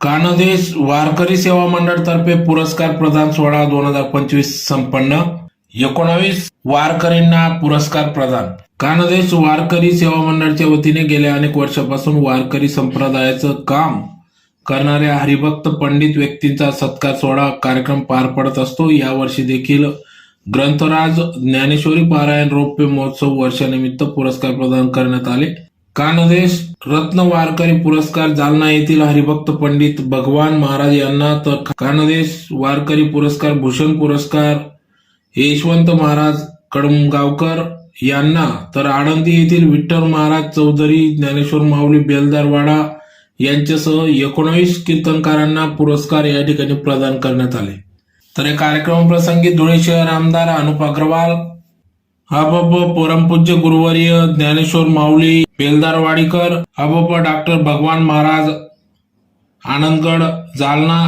कानदेश वारकरी सेवा मंडळ तर्फे पुरस्कार प्रदान सोहळा दोन हजार पंचवीस संपन्न. एकोणावीस वारकरींना पुरस्कार प्रदान. कानदेश वारकरी सेवा मंडळाच्या वतीने गेल्या अनेक वर्षापासून वारकरी संप्रदायाचं काम करणाऱ्या हरिभक्त पंडित व्यक्तींचा सत्कार सोहळा कार्यक्रम पार पडत असतो. यावर्षी देखील ग्रंथराज ज्ञानेश्वरी पारायण रौप्य महोत्सव वर्षानिमित्त पुरस्कार प्रदान करण्यात आले. कानदेश रत्न वारकरी पुरस्कार जालना येथील हरिभक्त पंडित भगवान महाराज यांना तर कानदेश वारकरी पुरस्कार भूषण पुरस्कार यशवंत महाराज कडमगावकर यांना तर आळंदी येथील विठ्ठल महाराज चौधरी ज्ञानेश्वर माऊली बेलदारवाडा यांच्यासह एकोणावीस कीर्तनकारांना पुरस्कार या ठिकाणी प्रदान करण्यात आले. तर या कार्यक्रमाप्रसंगी धुळे शहर आमदार अनुप अग्रवाल हबप परमपूज्य गुरुवर्य ज्ञानेश्वर माऊली बेलदारवाडीकर बाप डॉक्टर भगवान महाराज आनंदगड जालना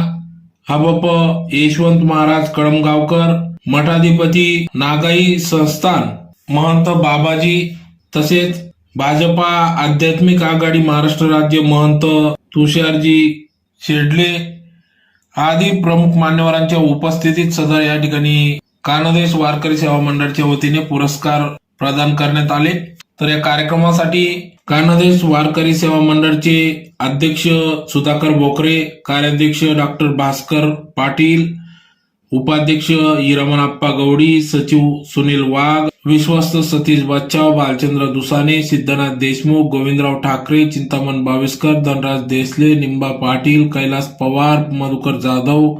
हबप यशवंत महाराज कळमगावकर मठाधिपती नागाई संस्थान महंत बाबाजी तसेच भाजपा आध्यात्मिक आघाडी महाराष्ट्र राज्य महंत तुषारजी शेडले आदी प्रमुख मान्यवरांच्या उपस्थितीत सदर या ठिकाणी कानदेश वारकरी सेवा मंडळाच्या वतीने पुरस्कार प्रदान करण्यात आले. तर या कार्यक्रमासाठी कानदेश वारकरी सेवा मंडळचे अध्यक्ष सुधाकर बोकरे कार्याध्यक्ष डॉक्टर भास्कर पाटील उपाध्यक्ष हिरमणाप्पा गवडी सचिव सुनील वाघ विश्वस्त सतीश बच्चाव भालचंद्र दुसाने सिद्धनाथ देशमुख गोविंदराव ठाकरे चिंतामण बाविस्कर धनराज देसले निंबा पाटील कैलास पवार मधुकर जाधव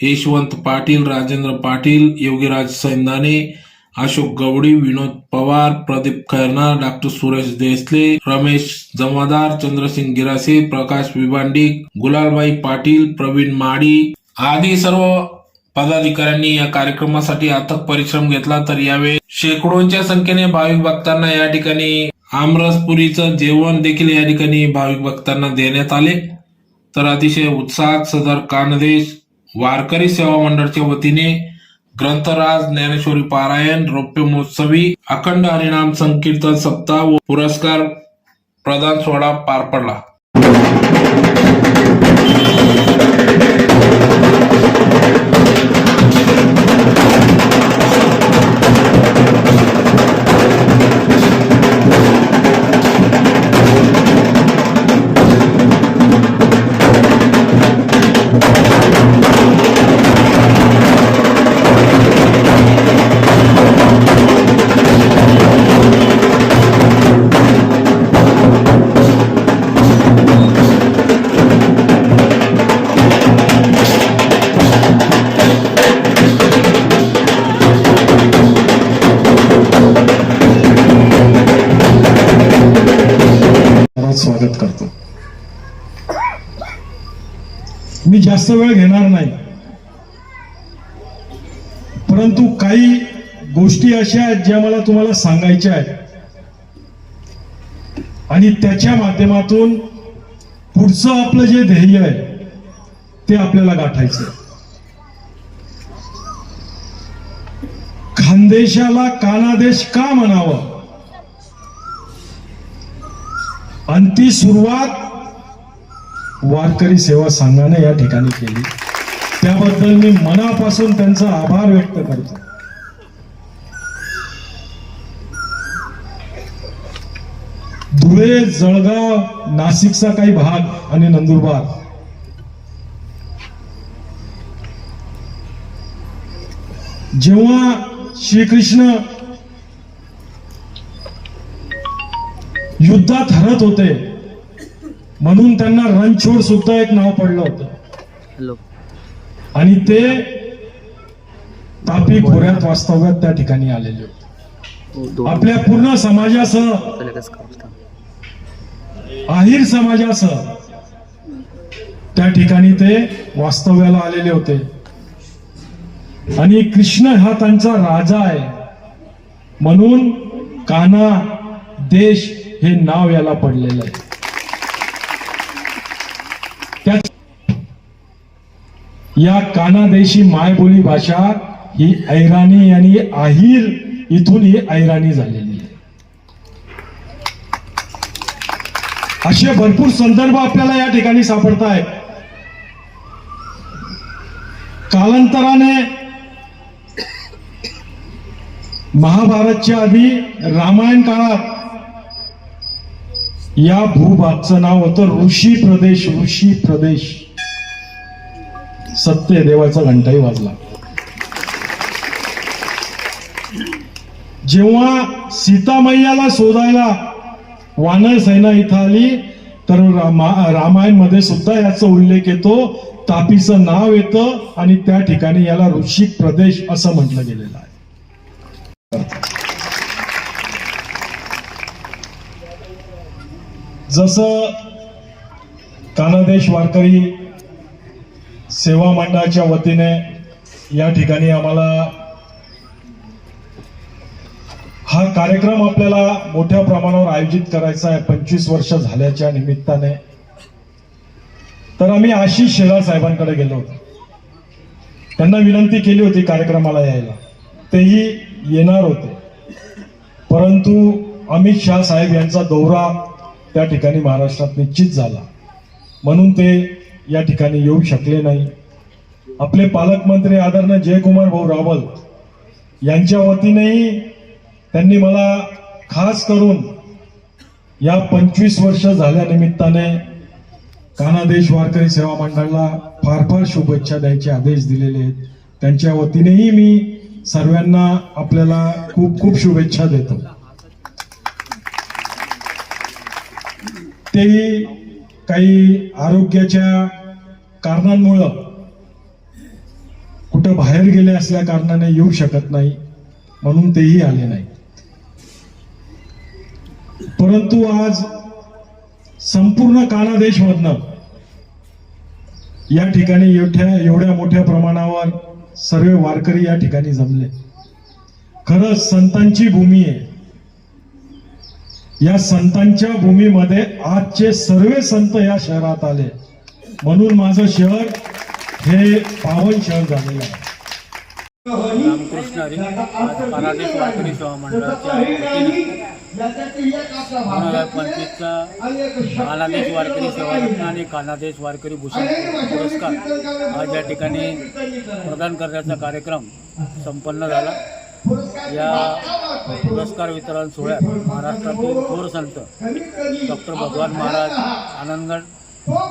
यशवंत पाटील राजेंद्र पाटील योगीराज सैंदाने अशोक गवडी विनोद पवार प्रदीप खैरनार डॉक्टर सुरेश देसले रमेश जमादार चंद्रसिंग गिरासे प्रकाश विबांडी गुलालबाई पाटील प्रवीण माडी आदी सर्व पदाधिकाऱ्यांनी या कार्यक्रमासाठी अथक परिश्रम घेतला. तर यावेळी शेकडोंच्या संख्येने भाविक भक्तांना या ठिकाणी आमरसपुरीचं जेवण देखील या ठिकाणी भाविक भक्तांना देण्यात आले. तर अतिशय उत्साहात सदर कानदेश वारकरी सेवा मंडळच्या वतीने ग्रंथराज ज्ञानेश्वरी पारायण रौप्य महोत्सवी अखंड हरिनाम संकीर्तन सप्ताह व पुरस्कार प्रदान सोहळा पार पडला. मी जास्त वेळ घेणार नाही. परंतु काही गोष्टी अशा आहेत ज्या मला तुम्हाला सांगायच्या आहेत. आणि त्याच्या माध्यमातून पुढचं आपलं जे ध्येय आहे ते आपल्याला गाठायचं आहे. खानदेशाला कानादेश का म्हणावं? आणि ती सुरुवात वारकरी सेवा संघाने या ठिकाणी केली. त्याबद्दल मी मनापासून त्यांचा आभार व्यक्त करतो. धुळे जळगाव नाशिकचा काही भाग आणि नंदुरबार. जेव्हा श्रीकृष्ण युद्धात हरत होते म्हणून त्यांना रणछोड सुद्धा एक नाव पडलं होतं. आणि ते तापी खोऱ्यात वास्तव्यात त्या ठिकाणी आलेले होते. हो, आपल्या पूर्ण समाजासह आहिर समाजासह त्या ठिकाणी ते वास्तव्याला आलेले होते. आणि कृष्ण हा त्यांचा राजा आहे. म्हणून काना देश हे नाव याला पडलेलं आहे त्या या कानादेशी मायबोली भाषा ही ऐराणी आणि आहिर इथून ही ऐराणी झालेली आहे. असे भरपूर संदर्भ आपल्याला या ठिकाणी सापडत आहेत कालांतराने महाभारतच्या आधी रामायण काळात या भूभागचं नाव होतं ऋषी प्रदेश ऋषी प्रदेश. सत्य देवाचा घंटाही वाजला. जेव्हा सीतामय्याला शोधायला वानर सेना इथं आली तर रामा- रामायणमध्ये सुद्धा याचा उल्लेख येतो. तापीचं नाव येतं आणि त्या ठिकाणी याला ऋषिक प्रदेश असं म्हटलं गेलेलं आहे. जसं कानादेश वारकरी सेवा मंडळाच्या वतीने या ठिकाणी आम्हाला हा कार्यक्रम आपल्याला मोठ्या प्रमाणावर आयोजित करायचा आहे. पंचवीस वर्ष झाल्याच्या निमित्ताने. तर आम्ही आशिष शेलार साहेबांकडे गेलो होतो. त्यांना विनंती केली होती कार्यक्रमाला यायला. तेही येणार होते. परंतु अमित शहा साहेब यांचा दौरा त्या ठिकाणी महाराष्ट्रात निश्चित झाला. म्हणून ते या ठिकाणी येऊ शकले नाही. आपले पालकमंत्री आदरणीय जयकुमार भाऊ रावल यांच्या वतीनेही त्यांनी मला खास करून या पंचवीस वर्ष झाल्या निमित्ताने कानादेश वारकरी सेवा मंडळाला फार फार शुभेच्छा द्यायचे आदेश दिलेले आहेत. त्यांच्या वतीनेही मी सर्वांना आपल्याला खूप खूप शुभेच्छा देतो. तेही काही आरोग्याच्या कारणांमुळं कुठं बाहेर गेले असल्या कारणाने येऊ शकत नाही म्हणून तेही आले नाही. परंतु आज संपूर्ण कानादेश मधनं या ठिकाणी एवढ्या एवढ्या मोठ्या प्रमाणावर सर्व वारकरी या ठिकाणी जमले. खरंच संतांची भूमी आहे. या संतांच्या भूमीमध्ये आजचे सर्व संत या शहरात आले. म्हणून माझं शहर हे पावन शहर झालेलं आहे. रामकृष्ण हरी आज कानादेश वारकरी दोन हजार पंचवीसचा कानादेश वारकरी सेवा रत्न आणि कानादेश वारकरी भूषण पुरस्कार आज या ठिकाणी प्रदान करण्याचा कार्यक्रम संपन्न झाला. या पुरस्कार वितरण सोहळ्यात महाराष्ट्रातील थोर संत डॉक्टर भगवान महाराज आनंदगड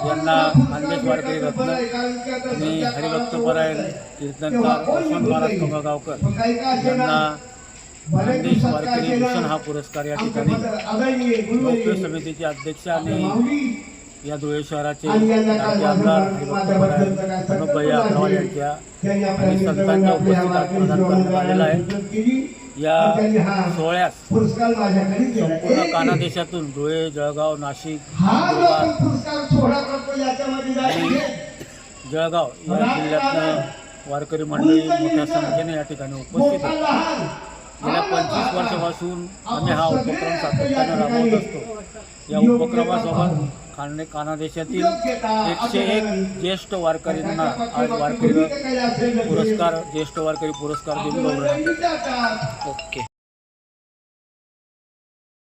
यांना खानदेश वारकरी रत्न आणि हरिभक्तपरायण कीर्तनकार यशवंत महाराज कंगगावकर यांना खानदेश वारकरी भूषण हा पुरस्कार या ठिकाणी लोकप्रिय समितीचे अध्यक्ष आणि या धुळे शहराचे आमदार हरिभक्तपरायण अग्रवाल यांच्या आणि संतांच्या उपस्थितीत प्रदान करण्यात आलेला आहे. या सोहळ्यास संपूर्ण कानादेशातून धुळे जळगाव नाशिक जळगाव या जिल्ह्यातनं वारकरी मंडळी मोठ्या संख्येने या ठिकाणी उपस्थित आहेत. गेल्या पंचवीस वर्षापासून आम्ही हा उपक्रम सातत्यानं राबवत असतो. या उपक्रमासोबत खांडे कानादेशातील एकशे एक ज्येष्ठ वारकरींना आज वारकरी पुरस्कार ज्येष्ठ वारकरी पुरस्कार देऊन गौरवण्यात येतो. ओके